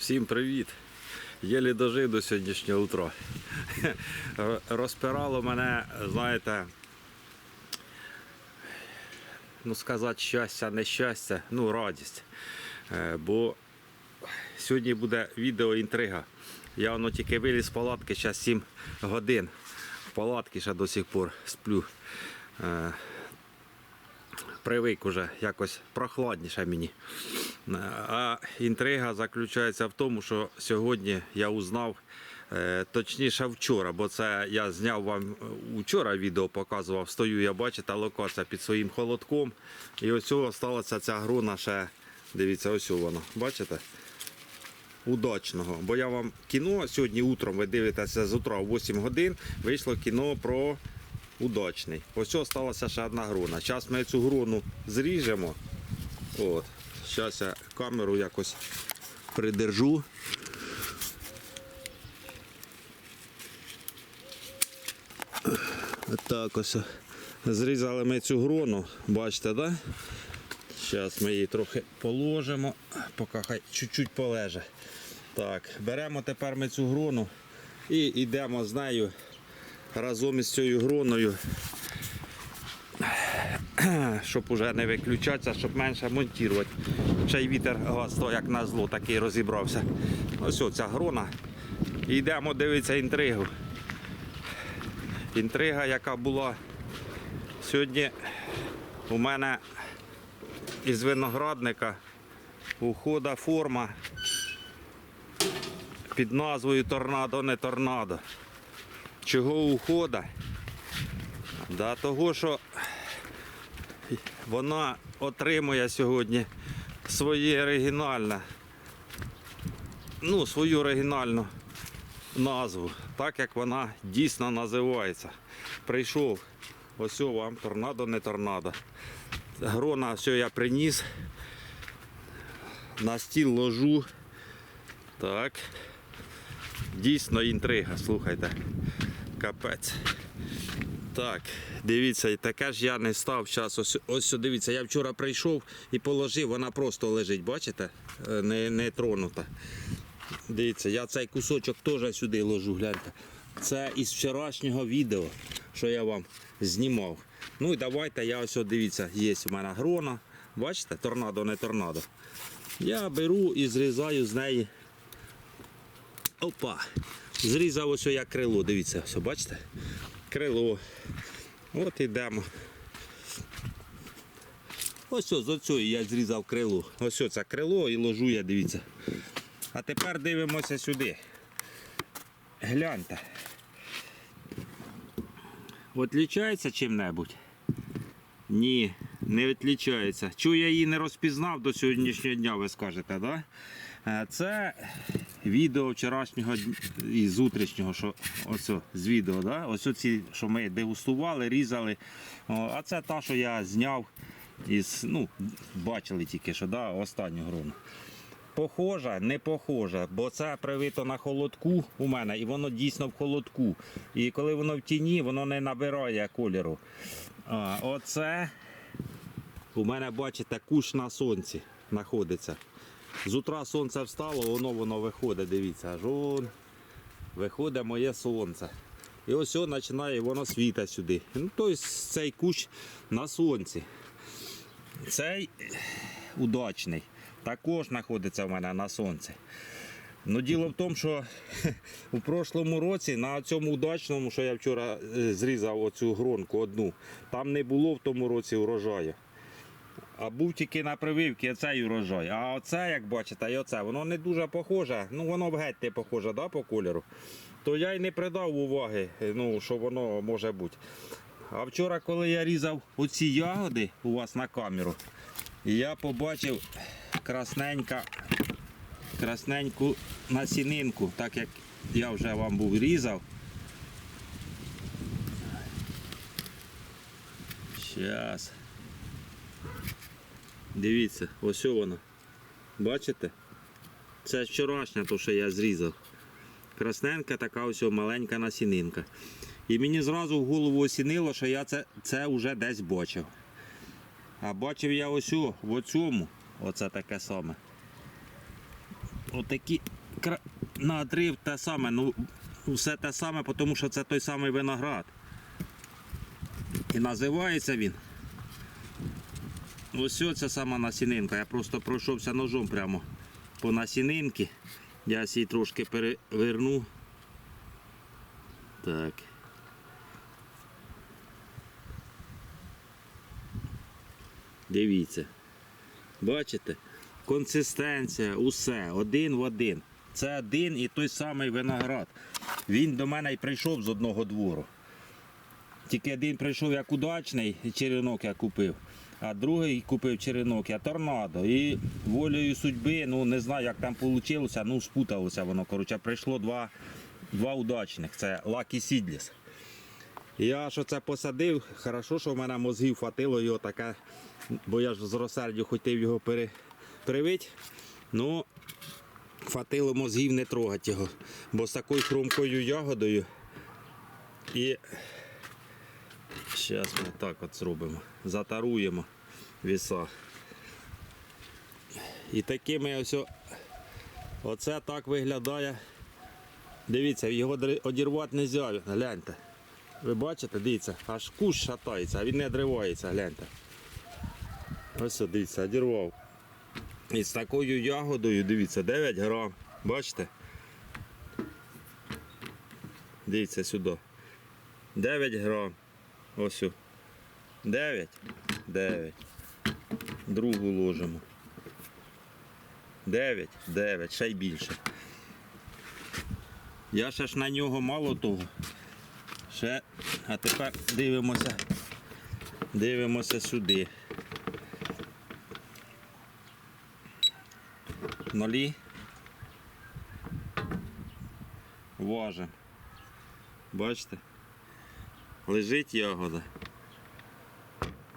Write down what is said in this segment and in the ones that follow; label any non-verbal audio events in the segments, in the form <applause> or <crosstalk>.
Всім привіт! Єлі дожив до сьогоднішнього утра. <laughs> Розпирало мене, знаєте, ну сказати щастя, нещастя, ну радість. Е, Бо сьогодні буде відео інтрига. Я воно тільки виліз з палатки, зараз 7 годин. В палатці ще до сих пор сплю. Е, Привик уже якось прохладніше мені. А інтрига заключається в тому, що сьогодні я узнав, е, точніше вчора, бо це я зняв вам е, вчора відео, показував. Стою, я бачите, локація під своїм холодком. І ось сталася ця груна ще. Дивіться, ось воно. Бачите? Удачного. Бо я вам кіно сьогодні утром, ви дивитеся з утра о 8 годин, вийшло кіно про удачний. Ось сталася ще одна груна. Зараз ми цю груну зріжемо. От. Зараз я камеру якось придержу. Так ось. Зрізали ми цю грону, бачите, да? Зараз ми її трохи положимо, поки хай чуть-чуть полеже. Так, беремо тепер ми цю грону і йдемо з нею разом із цією гроною, щоб уже не виключатися, щоб менше монтувати. Ще й вітер газ, то як на зло, такий розібрався. Ось ця грона. Йдемо дивитися інтригу. Інтрига, яка була сьогодні у мене із виноградника ухода форма під назвою Торнадо не торнадо. Чого ухода? Да того, що вона отримує сьогодні своє оригінальне, ну, свою оригінальну назву, так як вона дійсно називається. Прийшов ось вам торнадо, не торнадо. Грона все я приніс. На стіл ложу. Так. Дійсно інтрига, слухайте. Капець. Так, дивіться, і таке ж я не став час. Ось, ось дивіться, я вчора прийшов і положив, вона просто лежить, бачите? Е, Не, не тронута. Дивіться, я цей кусочок теж сюди ложу, гляньте. Це із вчорашнього відео, що я вам знімав. Ну і давайте я ось дивіться, є у мене грона. Бачите, торнадо, не торнадо. Я беру і зрізаю з неї. Опа! Зрізав ось я крило, дивіться, все, бачите? Крило. От ідемо. Ось ось, з оцього я зрізав крило. Ось це крило і ложу я, дивіться. А тепер дивимося сюди. Гляньте. Отлічається чим-небудь? Ні, не відлічається. Чого я її не розпізнав до сьогоднішнього дня, ви скажете, да? Е, Це відео вчорашнього і з утрішнього, що ось з відео, да? ось ці, що ми дегустували, різали. А це та, що я зняв із, ну, бачили тільки що, да? останню груну. Похожа, не похожа, бо це привито на холодку у мене, і воно дійсно в холодку. І коли воно в тіні, воно не набирає кольору. А, оце у мене, бачите, кущ на сонці знаходиться. З утра сонце встало, воно воно виходить, дивіться, аж он виходить моє сонце. І ось о, починає воно світа сюди. Ну, тобто цей кущ на сонці. Цей удачний. Також знаходиться в мене на сонці. Ну, діло в тому, що <laughs> у прошлому році на цьому удачному, що я вчора е, зрізав оцю гронку одну, там не було в тому році урожаю. А був тільки на прививці оцей урожай. А оце, як бачите, і оце, воно не дуже похоже, ну воно геть не похоже да, по кольору. То я й не придав уваги, ну, що воно може бути. А вчора, коли я різав оці ягоди у вас на камеру, я побачив красненька, красненьку насінинку, так як я вже вам був різав. Щас. Дивіться, ось воно. Бачите? Це вчорашня, то, що я зрізав. Красненька така ось маленька насінинка. І мені зразу в голову осінило, що я це, це вже десь бачив. А бачив я ось о, в оцьому, оце таке саме. отакі надрив те саме, ну все те саме, тому що це той самий виноград. І називається він. Ось ця сама насінинка. Я просто пройшовся ножом прямо по насінинки. Я її трошки переверну. Так. Дивіться. Бачите? Консистенція, усе, один в один. Це один і той самий виноград. Він до мене й прийшов з одного двору. Тільки один прийшов як удачний черенок я купив, а другий купив черенок, я торнадо. І волею судьби, ну не знаю, як там вийшло, ну спуталося воно. Коротше, прийшло два, два удачних. Це Lucky Seedless. Я що це посадив, хорошо, що в мене мозгів хватило його таке, бо я ж з розсердю хотів його пере, привити. Ну, хватило мозгів не трогати його. Бо з такою хрумкою ягодою і зараз ми так от зробимо. Затаруємо віса. І такими ось оце так виглядає. Дивіться, його одірвати не можна, гляньте. Ви бачите, дивіться, аж кущ шатається, а він не одривається, гляньте. Ось, дивіться, одірвав. І з такою ягодою, дивіться, 9 грам. Бачите? Дивіться сюди. 9 грам. Ось. о. 9. 9. Другу ложимо. 9, 9, ще й більше. Я ще ж на нього мало того. Ще, а тепер дивимося. Дивимося сюди. Нолі. Важим. Бачите? Лежить ягода.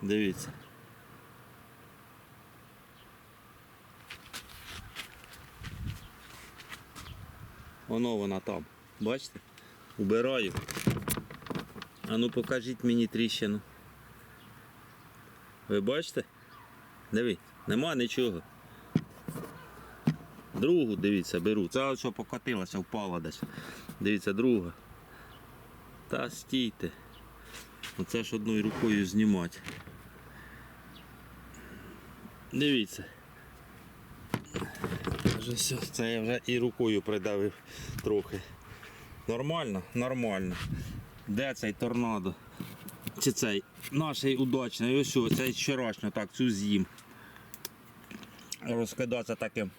Дивіться. Воно вона там. Бачите? Убираю. А ну покажіть мені тріщину. Ви бачите? Диви, нема нічого. Другу, дивіться, беру. Це що покотилася, впала десь. Дивіться, друга. Та стійте. Оце ж одною рукою знімати. Дивіться. Це я вже і рукою придавив трохи. Нормально? Нормально. Де цей торнадо? Чи цей наш удачний? Ось, цей вчорашній, так, цю з'їм. Розкидатися таким.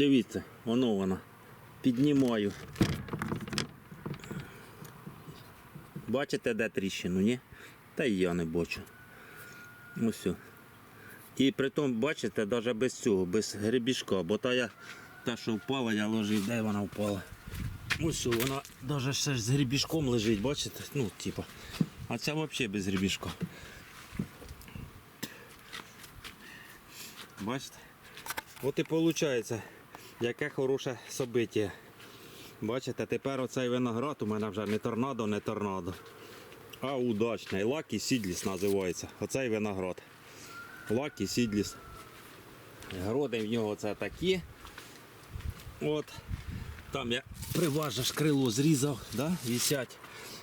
Дивіться, воно вона. Піднімаю. Бачите, де тріщину, ні? Та й я не бачу. Ось. І при тому, бачите, навіть без цього, без гребішка, бо та я та, що впала, я ложив, де вона впала. Ось вона навіть ще з гребішком лежить, бачите? Ну, типа. А ця взагалі без гребішка. Бачите? От і виходить, яке хороше собиття. Бачите, тепер оцей виноград у мене вже не торнадо, не торнадо. А удачний. Лакі Сідліс називається. Оцей виноград. Лакі Сідліс. Гроди в нього це такі. От. Там я приважиш крило зрізав, да? вісять.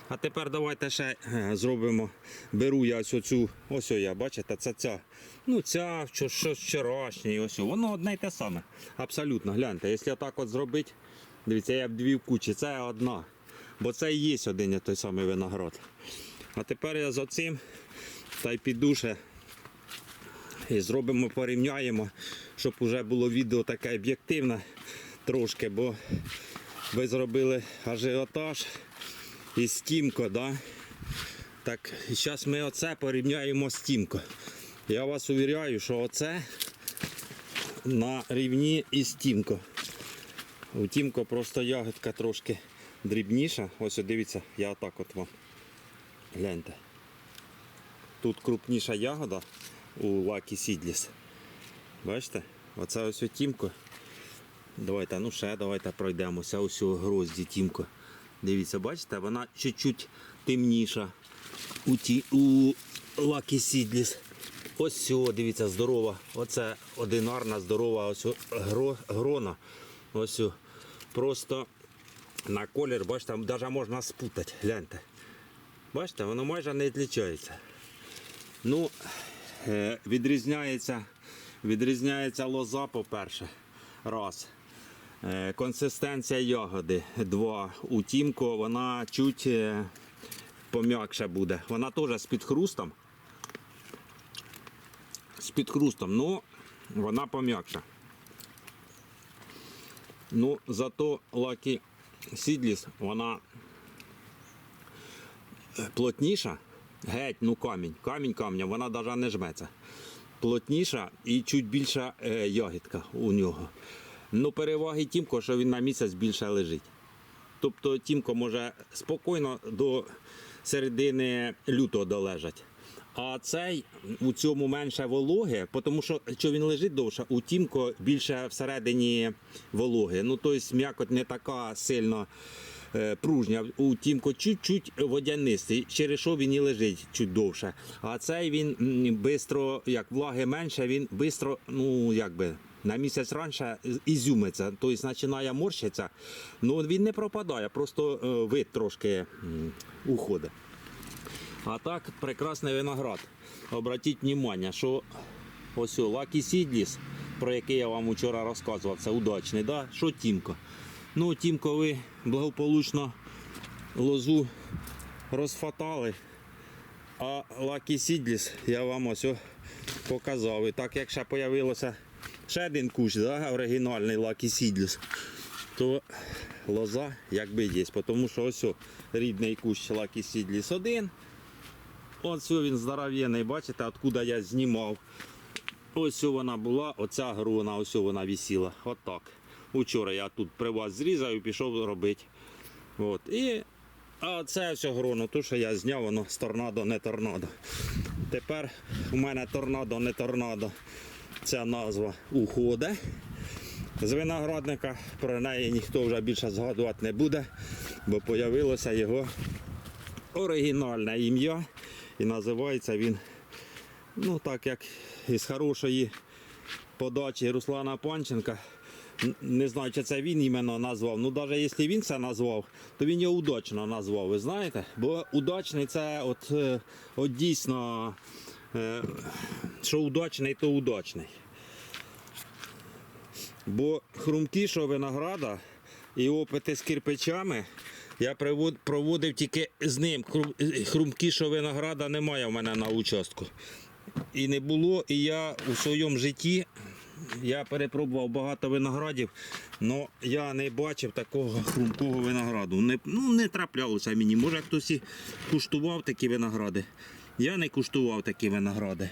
А тепер давайте ще е, зробимо. Беру я ось оцю, ось я, бачите, це ця. Ну ця, що, вчорашнє, ось. Воно одне й те саме. Абсолютно, гляньте, якщо так от зробити, дивіться, я б дві в кучі, це одна. Бо це і є один і той самий виноград. А тепер я за цим та й піду ще і зробимо, порівняємо, щоб вже було відео таке об'єктивне трошки, бо ви зробили ажіотаж із Тімко, да? Так, і зараз ми оце порівняємо з Тімко. Я вас увіряю, що оце на рівні із Тімко. У Тімко просто ягодка трошки дрібніша. Ось дивіться, я отак от вам. Гляньте. Тут крупніша ягода у Lucky Seedless. Бачите? Оце ось Тімко. Давайте, ну ще давайте пройдемося ось у грозді тімко. Дивіться, бачите, вона чуть-чуть темніша у, ті, у Lucky Seedless. Ось цього, дивіться, здорова. Оце одинарна, здорова ось о гро, грона. Ось о. просто на колір, бачите, навіть можна спутати. Гляньте. Бачите, воно майже не відлічається. Ну, е, відрізняється, відрізняється лоза, по-перше. Раз. Е, Консистенція ягоди. Два. У вона чуть е, пом'якше буде. Вона теж з підхрустом. З підхрустом, ну вона пом'якша. Ну, зато Lucky Seedless, вона е, плотніша. Геть, ну камінь. Камінь камня, вона навіть не жметься. Плотніша і чуть більша ягідка у нього. Ну, переваги Тімко, що він на місяць більше лежить. Тобто Тімко може спокійно до середини лютого долежать. А цей у цьому менше вологи, тому що, що він лежить довше, у Тімко більше всередині вологи. Ну, тобто м'якоть не така сильно е, пружня. У Тімко чуть-чуть водянистий, через що він і лежить чуть довше. А цей він швидко, як влаги менше, він швидко, ну якби. На місяць раніше ізюмиться, тобто починає морщитися, ну він не пропадає, просто е, вид трошки уходить. А так, прекрасний виноград. Обратіть увагу, що ось Lucky Seedless, про який я вам вчора розказував, це удачний, да? що Тімко? Ну, Тімко, ви благополучно лозу розфатали, а Lucky Seedless я вам ось показав. І так як ще з'явилося ще один кущ, да? оригінальний Lucky Seedless, то лоза якби є, тому що ось о, рідний кущ Lucky Seedless 1. Ось він здоров'яний, бачите, откуда я знімав. Ось вона була, оця грона, ось вона висіла. Отак. Учора я тут при вас зрізав і пішов робити. От. І а це все гроно, то що я зняв, воно з торнадо, не торнадо. Тепер у мене торнадо, не торнадо. Ця назва уходить. З виноградника про неї ніхто вже більше згадувати не буде, бо з'явилося його оригінальне ім'я. І називається він, ну так як із хорошої подачі Руслана Панченка. Не знаю, чи це він іменно назвав. Ну, навіть якщо він це назвав, то він його удачно назвав, ви знаєте? Бо удачний це от, е, от дійсно, що удачний, то удачний. Бо хрумкішого винограда і опити з кирпичами я проводив тільки з ним. Хрум- Хрумкішого винограда немає в мене на участку. І не було, і я у своєму житті я перепробував багато виноградів, але я не бачив такого хрумкого винограду. Не, ну, не траплялося мені. Може хтось і куштував такі виногради. Я не куштував такі виногради.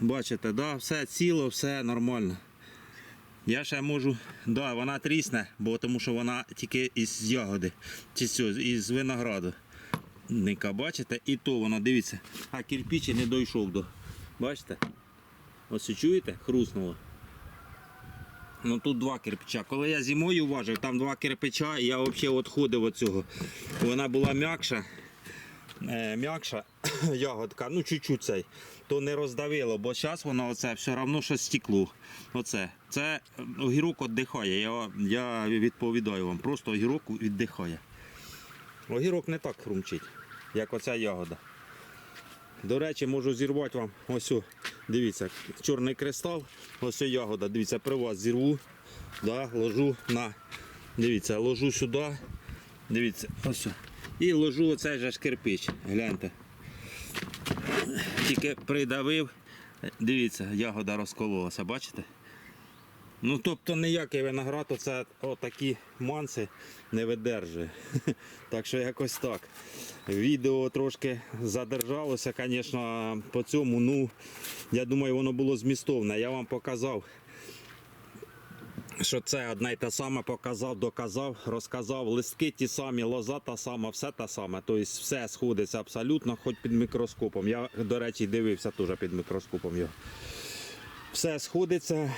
Бачите, да, все ціло, все нормально. Я ще можу, да, вона трісне, бо тому що вона тільки із ягоди, чи цього, із винограду. Ника, бачите, і то воно, дивіться, а кирпич не дійшов до. Бачите? Ось чуєте? Хруснуло. Ну тут два кирпича. Коли я зимою важив, там два кирпича, і я взагалі відходив від цього. Вона була м'якша. Е, м'якша <coughs> ягодка, ну чуть-чуть цей, то не роздавило, бо зараз воно оце все одно що стекло. Оце. Це огірок віддихає. Я, я відповідаю вам, просто огірок віддихає. Огірок не так хрумчить, як оця ягода. До речі, можу зірвати вам ось, дивіться, чорний кристал, ось ягода. Дивіться, при вас зірву, да, ложу на. Дивіться, ложу сюди. Дивіться, ось. І ложу оцей же ж кирпич. Гляньте. Тільки придавив. Дивіться, ягода розкололася, бачите? Ну, тобто ніякий виноград, оце отакі манси не видержує. <laughs> Так що якось так. Відео трошки задержалося, звісно, по цьому. Ну, я думаю, воно було змістовне. Я вам показав, що це одна й та сама показав, доказав, розказав. Листки ті самі, лоза та сама, все та саме. Тобто все сходиться абсолютно, хоч під мікроскопом. Я, до речі, дивився теж під мікроскопом його. Все сходиться,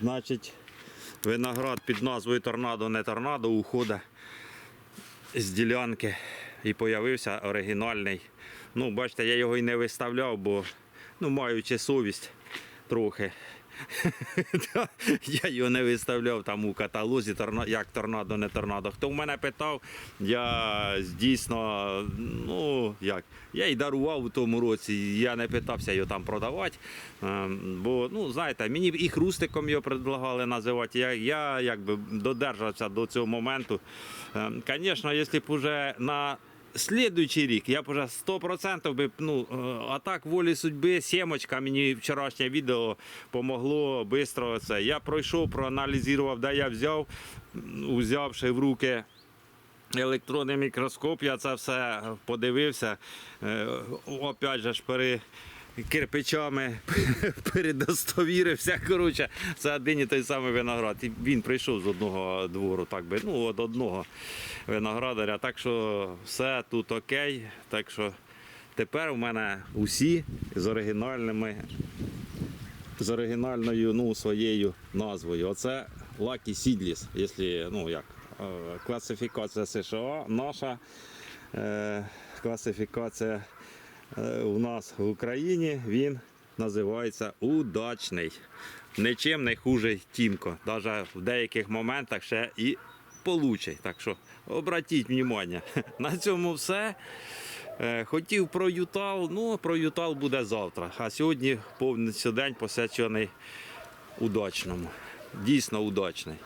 значить, виноград під назвою Торнадо не торнадо уходить з ділянки і появився оригінальний. Ну, бачите, я його і не виставляв, бо ну, маючи совість трохи. <laughs> Я його не виставляв там у каталозі, як торнадо, не торнадо. Хто в мене питав, я дійсно, ну як, я й дарував у тому році, я не питався його там продавати. Ем, Бо, ну, знаєте, мені і хрустиком його предлагали називати. Я, я якби додержався до цього моменту. Ем, Звісно, якщо б уже на Слідуючий рік я б уже 100% би, ну, е, а так волі судьби, сімочка, мені вчорашнє відео помогло швидко це. Я пройшов, проаналізував, де я взяв, взявши в руки електронний мікроскоп, я це все подивився. Е, Опять же ж пере кирпичами <laughs> передостовірився. Коротше, це один і той самий виноград. І він прийшов з одного двору, так би, ну, от одного виноградаря. Так що все тут окей. Так що тепер у мене усі з оригінальними. З оригінальною ну, своєю назвою. Оце Lucky Seedless, якщо ну як е, класифікація США, наша е, класифікація у нас в Україні він називається удачний. Нічим не хуже Тімко. Навіть в деяких моментах ще і получий. Так що обратіть увагу. <laughs> На цьому все. Е, Хотів про Ютал, ну про Ютал буде завтра. А сьогодні повністю день посвячений удачному. Дійсно удачний.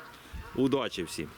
Удачі всім!